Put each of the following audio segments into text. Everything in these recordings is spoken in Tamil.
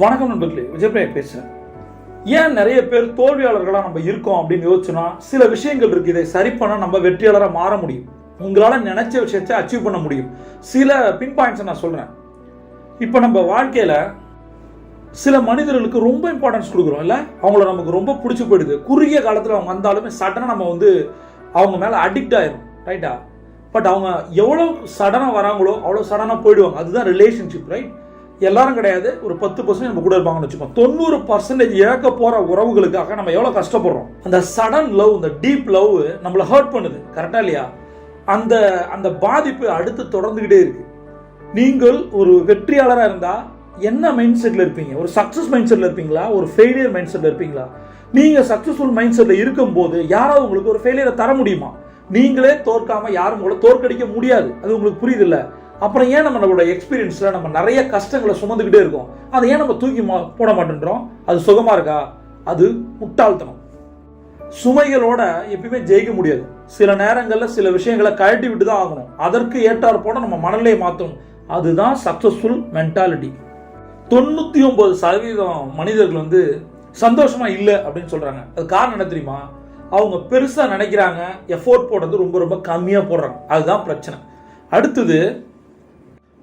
வணக்கம் நண்பர்களே விஜயபிரியா பேசுகிறேன் ஏன் நிறைய பேர் தோல்வியாளர்களாக நம்ம இருக்கோம் அப்படின்னு யோசிச்சோன்னா சில விஷயங்கள் இருக்குது இதை சரி பண்ண நம்ம வெற்றியாளராக மாற முடியும். உங்களால் நினைச்ச விஷயத்தை அச்சீவ் பண்ண முடியும். சில பின் பாயிண்ட்ஸை நான் சொல்கிறேன் இப்போ நம்ம வாழ்க்கையில் சில மனிதர்களுக்கு ரொம்ப இம்பார்ட்டன்ஸ் கொடுக்குறோம் இல்லை? அவங்கள நமக்கு ரொம்ப பிடிச்சி போயிடுது. குறுகிய காலத்தில் அவங்க வந்தாலுமே சடனாக நம்ம வந்து அவங்க மேலே அடிக்ட் ஆயிரும் ரைட்டா பட் அவங்க எவ்வளோ சடனாக வராங்களோ அவ்வளோ சடனாக போயிடுவாங்க. அதுதான் ரிலேஷன்ஷிப் ரைட் எல்லாரும் கிடையாது. ஒரு பத்து பர்சன்ட் நம்ம கூட இருப்பாங்கன்னு வச்சுக்கோங்க. தொண்ணூறு பர்சன்டேஜ் இழக்க போகிற உறவுகளுக்காக நம்ம எவ்வளோ கஷ்டப்படுறோம்? அந்த சடன் லவ் இந்த டீப் லவ் நம்மளை ஹர்ட் பண்ணுது. கரெக்டாக இல்லையா? அந்த அந்த பாதிப்பு அடுத்து தொடர்ந்துக்கிட்டே இருக்கு. நீங்கள் ஒரு வெற்றியாளராக இருந்தால் என்ன மைண்ட் செட்டில் இருப்பீங்க? ஒரு சக்ஸஸ் மைண்ட் செட்டில் இருப்பீங்களா? ஒரு ஃபெயிலியர் மைண்ட் செட்டில் இருப்பீங்களா? நீங்கள் சக்ஸஸ்ஃபுல் மைண்ட் செட்டில் இருக்கும்போது யாராவது உங்களுக்கு ஒரு ஃபெயிலியரை தர முடியுமா? நீங்களே தோற்காம யாரும் கூட தோற்கடிக்க முடியாது. அது உங்களுக்கு புரியுது இல்லை? அப்புறம் ஏன் நம்ம நம்மளோட எக்ஸ்பீரியன்ஸில் நம்ம நிறைய கஷ்டங்களை சுமந்துக்கிட்டே இருக்கோம்? அதை ஏன் நம்ம தூக்கி மா- போட மாட்டேன்றோம்? அது சுகமாக இருக்கா? அது முட்டாள்தனம். சுமைகளோட எப்பயுமே ஜெயிக்க முடியாது. சில நேரங்களில் சில விஷயங்களை கழட்டி விட்டு தான் ஆகணும். அதற்கு ஏற்றாற் போட நம்ம மனநிலையை மாற்றணும் அதுதான் சக்ஸஸ்ஃபுல் மென்டாலிட்டி தொண்ணூற்றி ஒம்பது சதவீதம் மனிதர்கள் வந்து சந்தோஷமாக இல்லை அப்படின்னு சொல்கிறாங்க அது காரணம் என்ன தெரியுமா? அவங்க பெருசாக நினைக்கிறாங்க எஃபோர்ட் போடுறது ரொம்ப ரொம்ப கம்மியாக போடுறாங்க. அதுதான் பிரச்சனை. அடுத்தது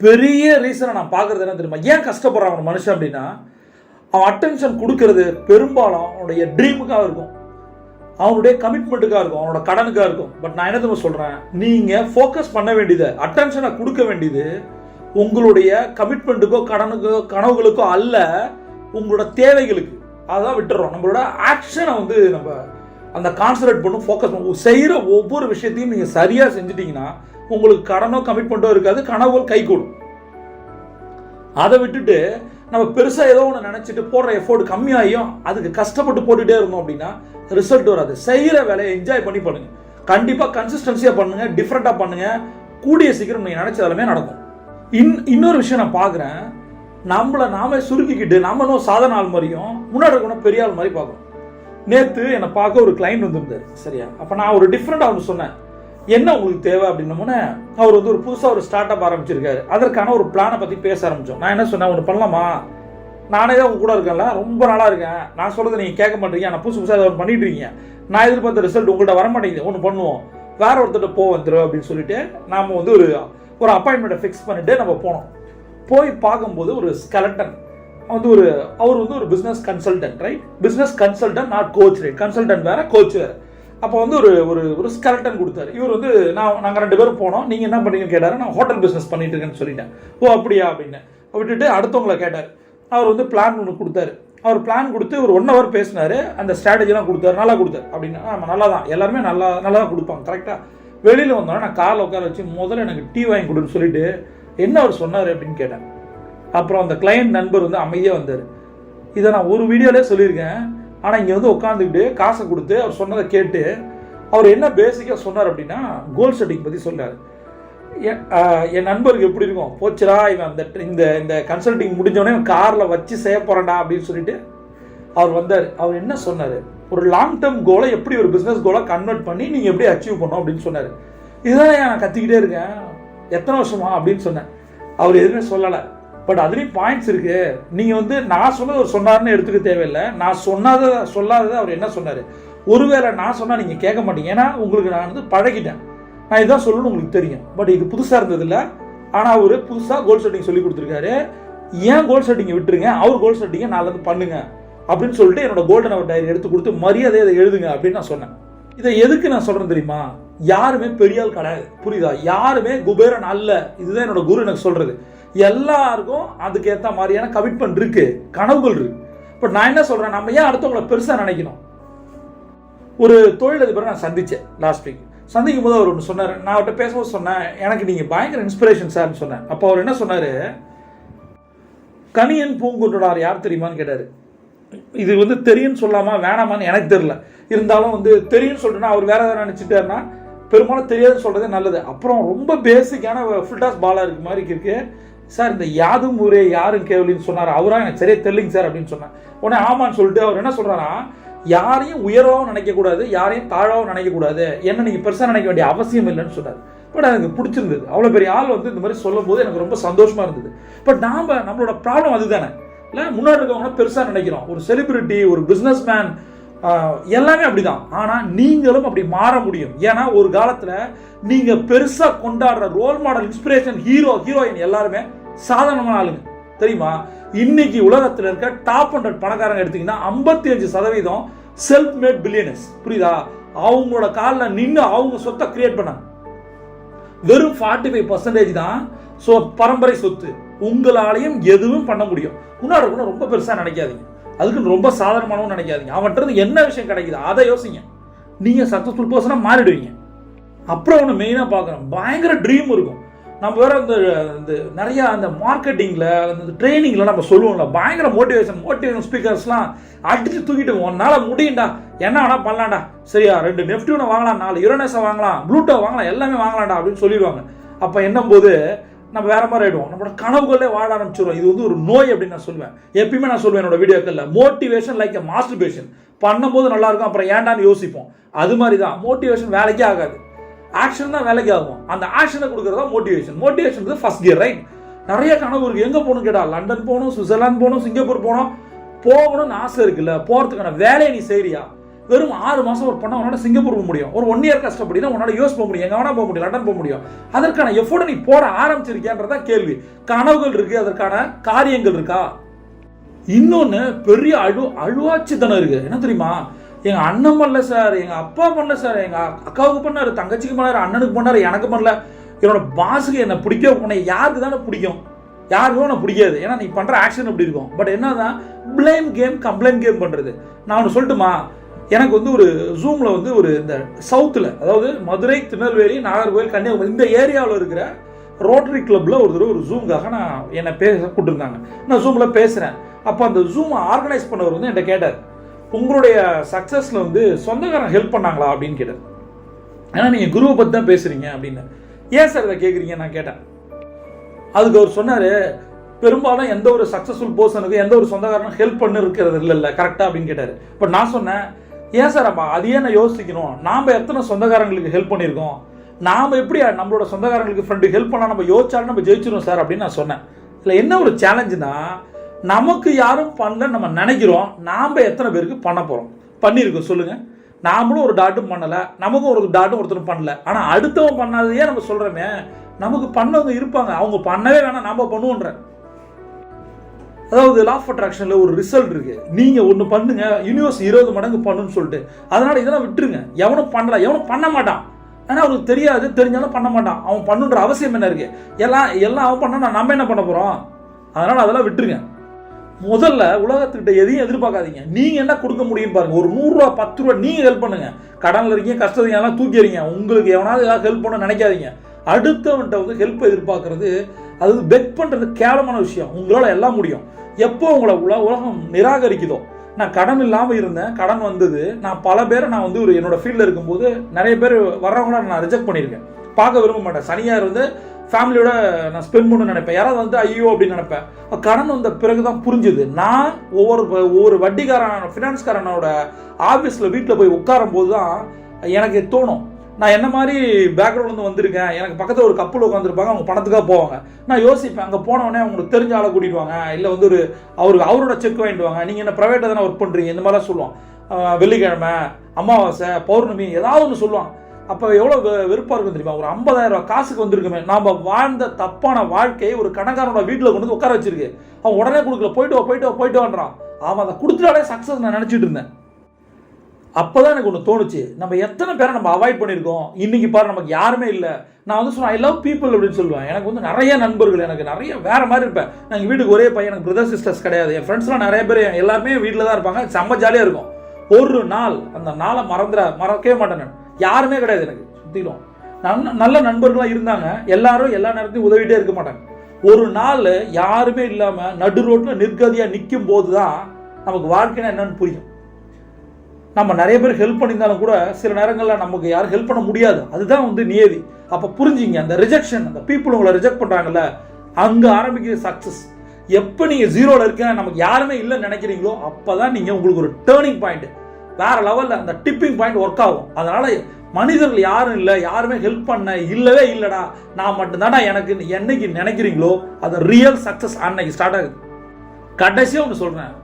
பெரிய ரீசனை நான் பார்க்கறது என்ன தெரியுமா? ஏன் கஷ்டப்படுறான் ஒரு மனுஷன் அப்படின்னா அவன் அட்டென்ஷன் கொடுக்கறது பெரும்பாலும் அவனுடைய ட்ரீமுக்காக இருக்கும். அவனுடைய கமிட்மெண்ட்டுக்காக இருக்கும். அவனோட கடனுக்காக இருக்கும். பட் நான் என்ன தெரியுமா சொல்கிறேன் நீங்கள் ஃபோக்கஸ் பண்ண வேண்டியது அட்டென்ஷனை கொடுக்க வேண்டியது உங்களுடைய கமிட்மெண்ட்டுக்கோ கடனுக்கோ கனவுகளுக்கோ அல்ல உங்களோட தேவைகளுக்கு. அதான் விட்டுறோம். நம்மளோட ஆக்ஷனை வந்து நம்ம அந்த கான்சன்ட்ரேட் பண்ணும் ஃபோக்கஸ் பண்ணும் செய்கிற ஒவ்வொரு விஷயத்தையும் நீங்கள் சரியாக செஞ்சிட்டிங்கன்னா உங்களுக்கு கடனோ கமிட்மெண்ட்டோ இருக்காது கனவுகள் கைகூடும். அதை விட்டுட்டு நம்ம பெருசாக ஏதோ ஒன்று நினச்சிட்டு போடுற எஃபோர்ட் கம்மியாகியும் அதுக்கு கஷ்டப்பட்டு போட்டுகிட்டே இருந்தோம் அப்படின்னா ரிசல்ட் வராது. செய்கிற வேலையை என்ஜாய் பண்ணி பண்ணுங்கள் கண்டிப்பாக கன்சிஸ்டன்சியாக பண்ணுங்கள் டிஃப்ரெண்ட்டாக பண்ணுங்கள் கூடிய சீக்கிரம் நீங்கள் நினச்ச நடக்கும். இன் இன்னொரு விஷயம் நான் பார்க்குறேன். நம்மளை நாமே சுருக்கிக்கிட்டு நம்ம இன்னும் ஆள் மாதிரியும் முன்னாடி இருக்கணும் பெரிய ஆள் மாதிரி பார்க்கணும். நேற்று என்னை பார்க்க ஒரு கிளைண்ட் வந்திருந்தார். சரியா? அப்போ நான் ஒரு டிஃப்ரெண்ட் அவருக்கு சொன்னேன். என்ன உங்களுக்கு தேவை அப்படின்னமுன்னே அவர் வந்து ஒரு புதுசாக ஒரு ஸ்டார்ட் அப் ஆரம்பிச்சிருக்காரு. அதற்கான ஒரு பிளானை பற்றி பேச ஆரம்பித்தோம் நான் என்ன சொன்னேன் ஒன்று பண்ணலாமா? நானே தான் உங்க கூட இருக்கேன்ல ரொம்ப நாளாக இருக்கேன். நான் சொல்கிறது நீங்கள் கேட்க மாட்டீங்க நான் புதுசு புதுசாக ஒன்று பண்ணிட்டு இருக்கீங்க. நான் எதிர்பார்த்த ரிசல்ட் உங்கள்கிட்ட வர மாட்டேங்குது. ஒன்று பண்ணுவோம். வேற ஒருத்தர்கிட்ட போ வந்துடும் அப்படின்னு சொல்லிட்டு நாம் வந்து ஒரு ஒரு அப்பாயின்மெண்ட்டை ஃபிக்ஸ் பண்ணிட்டு நம்ம போனோம். போய் பார்க்கும்போது ஒரு ஸ்கெலட்டன் வந்து ஒரு அவர் வந்து ஒரு business consultant right business consultant not coach right consultant வேற கோச் வேறு. அப்போ வந்து ஒரு ஒரு ஒரு ஸ்கெலட்டன் கொடுத்தாரு. இவர் வந்து நான் நாங்கள் ரெண்டு பேரும் போனோம். நீங்கள் என்ன பண்ணீங்கன்னு கேட்டார். நான் ஹோட்டல் பிஸ்னஸ் பண்ணிட்டு இருக்கேன்னு சொல்லிட்டேன். ஓ அப்படியா? அப்படின்னு. விட்டுட்டு அடுத்தவங்களை கேட்டார். அவர் வந்து பிளான் ஒன்று கொடுத்தாரு. அவர் பிளான் கொடுத்து ஒரு ஒன் ஹவர் பேசினார். அந்த ஸ்ட்ராட்டஜிலாம் கொடுத்தாரு. நல்லா கொடுத்தாரு. அப்படின்னா. ஆமாம் நல்லா தான் எல்லாருமே நல்லா நல்லா தான் கொடுப்பாங்க கரெக்டாக வெளியில் வந்தோடனே நான் காரில் உட்கார வச்சு முதல்ல எனக்கு டீ வாங்கி கொடுன்னு சொல்லிட்டு என்ன அவர் சொன்னார்? அப்படின்னு கேட்டேன். அப்புறம் அந்த கிளையண்ட் நண்பர் வந்து அமைதியாக வந்தார். இதை நான் ஒரு வீடியோலே சொல்லியிருக்கேன். ஆனால் இங்கே வந்து உட்காந்துக்கிட்டு காசை கொடுத்து அவர் சொன்னதை கேட்டு அவர் என்ன பேசிக்காக சொன்னார் அப்படின்னா கோல் செட்டிங் பற்றி சொன்னார் என் என் நண்பருக்கு எப்படி இருக்கும்? போச்சுரா இவன் அந்த இந்த இந்த கன்சல்டிங் முடிஞ்சோடனே காரில் வச்சு செய்ய போகிறேன்டா அப்படின்னு சொல்லிட்டு அவர் வந்தார். அவர் என்ன சொன்னார்? ஒரு லாங் டேர்ம் கோலை எப்படி ஒரு பிஸ்னஸ் கோலை கன்வெர்ட் பண்ணி நீங்கள் எப்படி அச்சீவ் பண்ணணும் அப்படின்னு சொன்னார். இதுதான் நான் கற்றுக்கிட்டே இருக்கேன். எத்தனை வருஷமா அப்படின்னு சொன்னேன். அவர் எதுவுமே சொல்லலை. பட் அதுலேயும் பாயிண்ட்ஸ் இருக்கு. நீங்கள் வந்து நான் சொன்னது அவர் சொன்னார்னு எடுத்துக்க தேவையில்லை. நான் சொன்னாத சொல்லாததை அவர் என்ன சொன்னார்? ஒருவேளை நான் சொன்னால் நீங்கள் கேட்க மாட்டீங்க. ஏன்னா உங்களுக்கு நான் வந்து பழகிட்டேன். நான் இதான் சொல்லணும்னு உங்களுக்கு தெரியும். பட் இது புதுசாக இருந்ததில்ல. ஆனால் அவர் புதுசாக கோல் செட்டிங் சொல்லி கொடுத்துருக்காரு. ஏன் கோல் செட்டிங்கை விட்டுருங்க? அவர் கோல் செட்டிங்கை நாளிலேருந்து பண்ணுங்க. அப்படின்னு சொல்லிட்டு என்னோட கோல்டன் அவர் டைரி எடுத்து கொடுத்து மரியாதை அதை எழுதுங்க அப்படின்னு நான் சொன்னேன். இதை எதுக்கு நான் சொல்கிறேன் தெரியுமா? யாருமே பெரியால் கிடையாது. புரியுதா? யாருமே குபேரன் அல்ல. இதுதான் என்னோட குரு எனக்கு சொல்கிறது எல்லாருக்கும் அதுக்கு ஏற்ற மாதிரியான கமிட்மெண்ட் இருக்கு. கனவுகள் இருக்கு. இப்போ நான் என்ன சொல்றேன்? நம்ம ஏன் அடுத்தவங்களை பெருசா நினைக்கணும்? ஒரு தொழிலதிபரை நான் சந்திச்சேன் லாஸ்ட் வீக் சந்திக்கும் போது அவர் ஒன்று சொன்னார். நான் அவர்கிட்ட பேசும்போது சொன்னேன் எனக்கு நீங்கள் பயங்கர இன்ஸ்பிரேஷன் சார்னு சொன்னேன். அப்போ அவர் என்ன சொன்னார்? கணியன் பூங்குன்றனார் யார் தெரியுமான்னு கேட்டார். இது வந்து தெரியும்னு சொல்லாமா வேணாமான்னு எனக்கு தெரியல. இருந்தாலும் வந்து தெரியும்னு சொல்லிட்டுனா அவர் வேற எதாவது நினச்சிட்டாருன்னா பெரும்பாலும் தெரியாதுன்னு சொல்றதே நல்லது. அப்புறம் ரொம்ப பேசிக்கான ஃபுல்டாஸ் பாலா இருக்கு மாதிரி இருக்கு. சார் இந்த யாதும் ஊரே யாரும் கேவலின்னு சொன்னார்? அவரா? எனக்கு சரியா தெரியலைங்க சார் அப்படின்னு சொன்னேன். உடனே ஆமான்னு சொல்லிட்டு அவர் என்ன சொல்றாரா? யாரையும் உயர்வாகவும் நினைக்கக்கூடாது யாரையும் தாழாவும் நினைக்கக்கூடாது. என்ன நீங்கள் பெருசாக நினைக்க வேண்டிய அவசியம் இல்லைன்னு சொன்னார். பட் எனக்கு பிடிச்சிருந்தது. அவ்வளோ பெரிய ஆள் வந்து இந்த மாதிரி சொல்லும் போது எனக்கு ரொம்ப சந்தோஷமா இருந்தது. பட் நாம் நம்மளோட ப்ராப்ளம் அதுதானே? இல்லை முன்னாடி இருக்கவங்க பெருசாக நினைக்கிறோம். ஒரு செலிபிரிட்டி ஒரு பிஸ்னஸ் மேன் எல்லாமே அப்படிதான். ஆனால் நீங்களும் அப்படி மாற முடியும். ஏன்னா ஒரு காலத்தில் நீங்கள் பெருசாக கொண்டாடுற role model inspiration hero heroine எல்லாருமே சாதாரணமான ஆளுங்க. தெரியுமா? இன்னைக்கு உலகத்தில் இருக்க டாப் ஹண்ட்ரட் பணக்காரங்க எடுத்தீங்கன்னா ஐம்பத்தி அஞ்சு சதவீதம் செல்ஃப் மேட் பில்லியனஸ் புரியுதா? அவங்களோட காலில் நின்று அவங்க சொத்தை கிரியேட் பண்ணாங்க. வெறும் ஃபார்ட்டி ஃபைவ் பர்சன்டேஜ் தான் ஸோ பரம்பரை சொத்து. உங்களாலையும் எதுவும் பண்ண முடியும். முன்னாடி கூட ரொம்ப பெருசாக நினைக்காதீங்க. அதுக்குன்னு ரொம்ப சாதாரணமானவும் நினைக்காதீங்க. அவன்கிட்ட என்ன விஷயம் கிடைக்குது அதை யோசிங்க. நீங்கள் சக்ஸஸ்ஃபுல் பர்சனாக மாறிடுவீங்க. அப்புறம் ஒன்று மெயினாக பார்க்குறோம் பயங்கர ட்ரீம் இருக்கும். நம்ம வேற அந்த இந்த நிறையா அந்த மார்க்கெட்டிங்கில் அந்த ட்ரைனிங்கில் நம்ம சொல்லுவோம்ல பயங்கர மோட்டிவேஷன் மோட்டிவேஷன் ஸ்பீக்கர்ஸ்லாம் அடித்து தூக்கிட்டு உன்னால் முடியும்டா. என்ன வேணா பண்ணலாம்டா. சரியா ரெண்டு நெஃப்டியூனை வாங்கலாம் நாலு யுரனஸை வாங்கலாம் ப்ளூட்டோ வாங்கலாம் எல்லாமே வாங்கலாம்டா அப்படின்னு சொல்லிடுவாங்க. அப்போ என்னும் போது நம்ம வேற மாதிரி ஆயிடுவோம். நம்மளோட கனவுகளே வாழ ஆரம்பிச்சிடும் இது வந்து ஒரு நோய் அப்படின்னு நான் சொல்லுவேன் எப்பயுமே நான் சொல்லுவேன் என்னோட வீடியோக்களில். மோட்டிவேஷன் லைக் மாஸ்டர்பேஷன் பண்ணும்போது நல்லா இருக்கும் அப்புறம் ஏன்டான்னு யோசிப்போம். அது மாதிரி தான் மோட்டிவேஷன் வேலைக்கே ஆகாது. ஆக்ஷன் தான் வேலைக்கு ஆகும். அந்த ஆக்ஷனை கொடுக்கறது தான் motivation motivation first gear right நிறைய கனவு இருக்கு. எங்கே போகணும் கேட்டால் லண்டன் போகணும் சுவிட்சர்லாந்து போகணும் சிங்கப்பூர் போகணும். போகணும்னு ஆசை இருக்குல்ல. போகிறதுக்கான வேலையை நீ செய்றியா வெறும் ஆறு மாதம் ஒரு பண்ணால் உன்னால சிங்கப்பூர் போக முடியும். ஒரு ஒன் இயர் கஷ்டப்படினா உன்னால யூஎஸ் போக முடியும் எங்கே வேணா போக முடியும் லண்டன் போக முடியும். அதற்கான எஃபோர்ட் நீ போட ஆரம்பிச்சிருக்கியான்றதான் கேள்வி. கனவுகள் இருக்கு அதற்கான காரியங்கள் இருக்கா? இன்னொன்று பெரிய அழு அழுவாச்சித்தனம் இருக்கு. என்ன தெரியுமா? எங்கள் அண்ணன் பண்ணல சார் எங்கள் அப்பா பண்ணல சார் எங்கள் அக்காவுக்கு பண்ணார் தங்கச்சிக்கு பண்ணார் அண்ணனுக்கு பண்ணார் எனக்கு பண்ணல. என்னோட பாஸுக்கு என்னை பிடிக்க உன்னை யாருக்கு தானே பிடிக்கும்? யாருக்கும் உனக்கு பிடிக்காது. ஏன்னா நீ பண்ணுற ஆக்ஷன் அப்படி இருக்கும். பட் என்னதான் பிளேம் கேம் கம்ப்ளைண்ட் கேம் பண்ணுறது நான் ஒன்று சொல்லட்டுமா? எனக்கு வந்து ஒரு ஜூமில் வந்து ஒரு இந்த சவுத்தில் அதாவது மதுரை திருநெல்வேலி நாகர்கோவில் கன்னியாகுமரி இந்த ஏரியாவில் இருக்கிற ரோட்டரி கிளப்பில் ஒரு தடவை ஒரு ஜூம்காக நான் என்னை பேச கூப்பிட்டுருந்தாங்க. நான் ஜூமில் பேசுகிறேன் அப்போ அந்த ஜூமை ஆர்கனைஸ் பண்ணவர் வந்து என்கிட்ட கேட்டார். உங்களுடைய சக்ஸஸில் வந்து சொந்தக்காரன் ஹெல்ப் பண்ணாங்களா அப்படின்னு கேட்டார். ஏன்னா நீங்கள் குருவை பற்றி தான் பேசுகிறீங்க அப்படின்னு. ஏன் சார் இதை கேட்குறீங்க நான் கேட்டேன். அதுக்கு அவர் சொன்னார் பெரும்பாலும் எந்த ஒரு சக்ஸஸ்ஃபுல் பர்சனுக்கும் எந்த ஒரு சொந்தக்காரனும் ஹெல்ப் பண்ணி இருக்கிறது இல்லை இல்லை கரெக்டாக அப்படின்னு கேட்டார். இப்போ நான் சொன்னேன் ஏன் சார் அப்போ அதையே நான் யோசிக்கணும்? நாம் எத்தனை சொந்தக்காரங்களுக்கு ஹெல்ப் பண்ணியிருக்கோம்? நாம் எப்படி நம்மளோட சொந்தக்காரங்களுக்கு ஃப்ரெண்டு ஹெல்ப் பண்ணால் நம்ம யோசிச்சாலும் நம்ம ஜெயிச்சிடும் சார் அப்படின்னு நான் சொன்னேன். இல்லை என்ன ஒரு சேலஞ்சுனா நமக்கு யாரும் பண்ணல நம்ம நினைக்கிறோம். நாம் எத்தனை பேருக்கு பண்ண போகிறோம் பண்ணியிருக்கோம் சொல்லுங்கள் நாமளும் ஒரு டாட்டும் பண்ணலை. நமக்கும் ஒரு டாட்டும் ஒருத்தரும் பண்ணல. ஆனால் அடுத்தவன் பண்ணாதையே நம்ம சொல்கிறோமே நமக்கு பண்ணவங்க இருப்பாங்க. அவங்க பண்ணவே வேணாம் நாம் பண்ணுவோன்ற. அதாவது லா ஆஃப் அட்ராக்ஷனில் ஒரு ரிசல்ட் இருக்குது நீங்கள் ஒன்று பண்ணுங்க யூனிவர்ஸ் இருபது மடங்கு பண்ணுன்னு சொல்லிட்டு. அதனால் இதெல்லாம் விட்டுருங்க. எவனும் பண்ணல எவனும் பண்ண மாட்டான். ஆனால் அவனுக்கு தெரியாது தெரிஞ்சாலும் பண்ண மாட்டான். அவன் பண்ணுன்ற அவசியம் என்ன இருக்குது எல்லாம் எல்லாம் அவன் பண்ணா நம்ம என்ன பண்ண போகிறோம் அதனால் அதெல்லாம் விட்டுருங்க. முதல்ல உலகத்துக்கிட்ட எதையும் எதிர்பார்க்காதீங்க. நீங்கள் என்ன கொடுக்க முடியும் பாருங்க. ஒரு நூறுரூவா பத்து ரூபா நீங்கள் ஹெல்ப் பண்ணுங்க. கடனில் இருக்கீங்க கஷ்டத்தையும் எல்லாம் தூக்கிறீங்க உங்களுக்கு எவனாவது ஏதாவது ஹெல்ப் பண்ண நினைக்காதீங்க. அடுத்தவன்கிட்ட வந்து ஹெல்ப் எதிர்பார்க்கறது அது பெக் பண்ணுறது கேவலமான விஷயம். உங்களால் எல்லாம் முடியும். எப்போ உங்களை உல உலகம் நிராகரிக்குதோ? நான் கடன் இல்லாமல் இருந்தேன் கடன் வந்தது. நான் பல பேரை நான் வந்து ஒரு என்னோட ஃபீல்டில் இருக்கும்போது நிறைய பேர் வர்றவங்கள நான் ரிஜெக்ட் பண்ணியிருக்கேன். பார்க்க விரும்ப மாட்டேன். சனியாக வந்து ஃபேமிலியோட நான் ஸ்பெண்ட் பண்ணணும்னு நினைப்பேன். யாராவது வந்து ஐயோ அப்படின்னு நினைப்பேன். கடன் வந்த பிறகு தான் புரிஞ்சுது. நான் ஒவ்வொரு ஒவ்வொரு வட்டிக்காரன் ஃபினான்ஸ்காரனோட ஆஃபீஸில் வீட்டில் போய் உட்காரும் போது தான் எனக்கு தோணும். நான் என்ன மாதிரி பேக்ரவுண்ட்லேருந்து வந்திருக்கேன்? எனக்கு பக்கத்தில் ஒரு கப்பல் உட்காந்துருப்பாங்க அவங்க பணத்துக்காக போவாங்க. நான் யோசிப்பேன் அங்கே போனவொடனே அவங்களுக்கு தெரிஞ்ச ஆளை கூட்டிட்டு வாங்க. இல்லை வந்து ஒரு அவருக்கு அவரோட செக் வாங்கிட்டு வாங்க. நீங்கள் என்ன ப்ரைவேட்டாக தானே ஒர்க் பண்ணுறீங்க இந்த மாதிரிலாம் சொல்லுவோம் வெள்ளிக்கிழமை அமாவாசை பௌர்ணமி ஏதாவது ஒன்று சொல்லுவான். அப்போ எவ்வளோ வெறுப்பாக இருக்கும் தெரியுமா? ஒரு 50000 ரூபாய் காசுக்கு வந்திருக்குமே. நாம் வாழ்ந்த தப்பான வாழ்க்கையை ஒரு கணக்காரனோட வீட்டில் கொண்டு வந்து உட்கார வச்சிருக்கு. அவன் உடனே கொடுக்கல. போயிட்டு வா போயிட்டு வா போயிட்டு வான்றான். அவன் அதை கொடுத்துட்டாலே சக்ஸஸ் நான் நினச்சிட்டு இருந்தேன். அப்போ தான் எனக்கு ஒன்று தோணுச்சு. நம்ம எத்தனை பேரை நம்ம அவாய்ட் பண்ணியிருக்கோம்? இன்றைக்கி பாரு நமக்கு யாருமே இல்லை. நான் வந்து சொன்னேன் ஐ லவ் பீப்புள் அப்படின்னு சொல்லுவேன். எனக்கு வந்து நிறைய நண்பர்கள் எனக்கு நிறைய வேறு மாதிரி இருப்பேன். நான் எங்கள் வீட்டுக்கு ஒரே பையன் எனக்கு பிரதர் சிஸ்டர்ஸ் கிடையாது. என் ஃப்ரெண்ட்ஸ்லாம் நிறைய பேர் எல்லாருமே வீட்டில் தான் இருப்பாங்க. செம்ம ஜாலியாக இருக்கும். ஒரு நாள் அந்த நாளை மறந்துட மறக்கவே மாட்டேன் நான். யாருமே கிடையாது எனக்கு சுற்றிலும் நன் நல்ல நண்பர்களாக இருந்தாங்க. எல்லாரும் எல்லா நேரத்தையும் உதவிட்டே இருக்க மாட்டாங்க. ஒரு நாள் யாருமே இல்லாமல் நடு ரோட்டில் நிர்கதியாக நிற்கும் போது தான் நமக்கு வாழ்க்கைனா என்னன்னு புரியும். நம்ம நிறைய பேர் ஹெல்ப் பண்ணியிருந்தாலும் கூட சில நேரங்களில் நமக்கு யாரும் ஹெல்ப் பண்ண முடியாது. அதுதான் வந்து நியதி. அப்போ புரிஞ்சிங்க அந்த ரிஜெக்ஷன் அந்த பீப்புள் உங்களை ரிஜெக்ட் பண்ணுறாங்கல்ல அங்கே ஆரம்பிக்கிற சக்ஸஸ் எப்போ நீங்கள் ஜீரோவில் இருக்க நமக்கு யாருமே இல்லைன்னு நினைக்கிறீங்களோ அப்போ தான் நீங்கள் உங்களுக்கு ஒரு டேர்னிங் பாயிண்ட் வேற லெவலில் அந்த டிப்பிங் பாயிண்ட் ஒர்க் ஆகும். அதனால் மனிதர்கள் யாரும் இல்லை யாருமே ஹெல்ப் பண்ண இல்லவே இல்லைடா நான் மட்டும்தான்டா எனக்கு என்னைக்கு நினைக்கிறீங்களோ அது ரியல் சக்ஸஸ் அன்னைக்கு ஸ்டார்ட் ஆகுது. கடைசியாக ஒன்று சொல்கிறேன்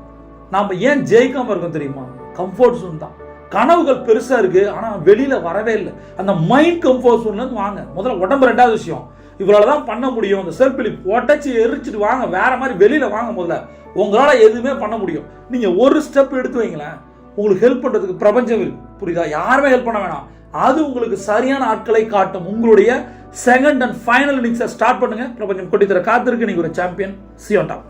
நாம் ஏன் ஜெயிக்காமல் இருக்கோம் தெரியுமா? கம்ஃபர்ட் ஜோன் தான். கனவுகள் பெருசாக இருக்குது ஆனால் வெளியில் வரவே இல்லை. அந்த மைண்ட் கம்ஃபர்ட் ஜோன்லேருந்து வாங்க. முதல்ல உடம்பு ரெண்டாவது விஷயம். இவ்வளோ தான் பண்ண முடியும். அந்த செல்ஃப் உடச்சி எரிச்சிட்டு வாங்க. வேற மாதிரி வெளியில் வாங்க முதல்ல. உங்களால் எதுவுமே பண்ண முடியும். நீங்கள் ஒரு ஸ்டெப் எடுத்து வைங்களேன். உங்களுக்கு ஹெல்ப் பண்ணுறதுக்கு பிரபஞ்சம் இருக்குது புரியுதா? யாருமே ஹெல்ப் பண்ண வேணாம். அது உங்களுக்கு சரியான ஆட்களை காட்டும். உங்களுடைய செகண்ட் அண்ட் ஃபைனல் இன்னிங்ஸை ஸ்டார்ட் பண்ணுங்கள் பிரபஞ்சம் கொட்டி தர காத்திருக்கு. நீங்க ஒரு சாம்பியன் சியோன் டாப்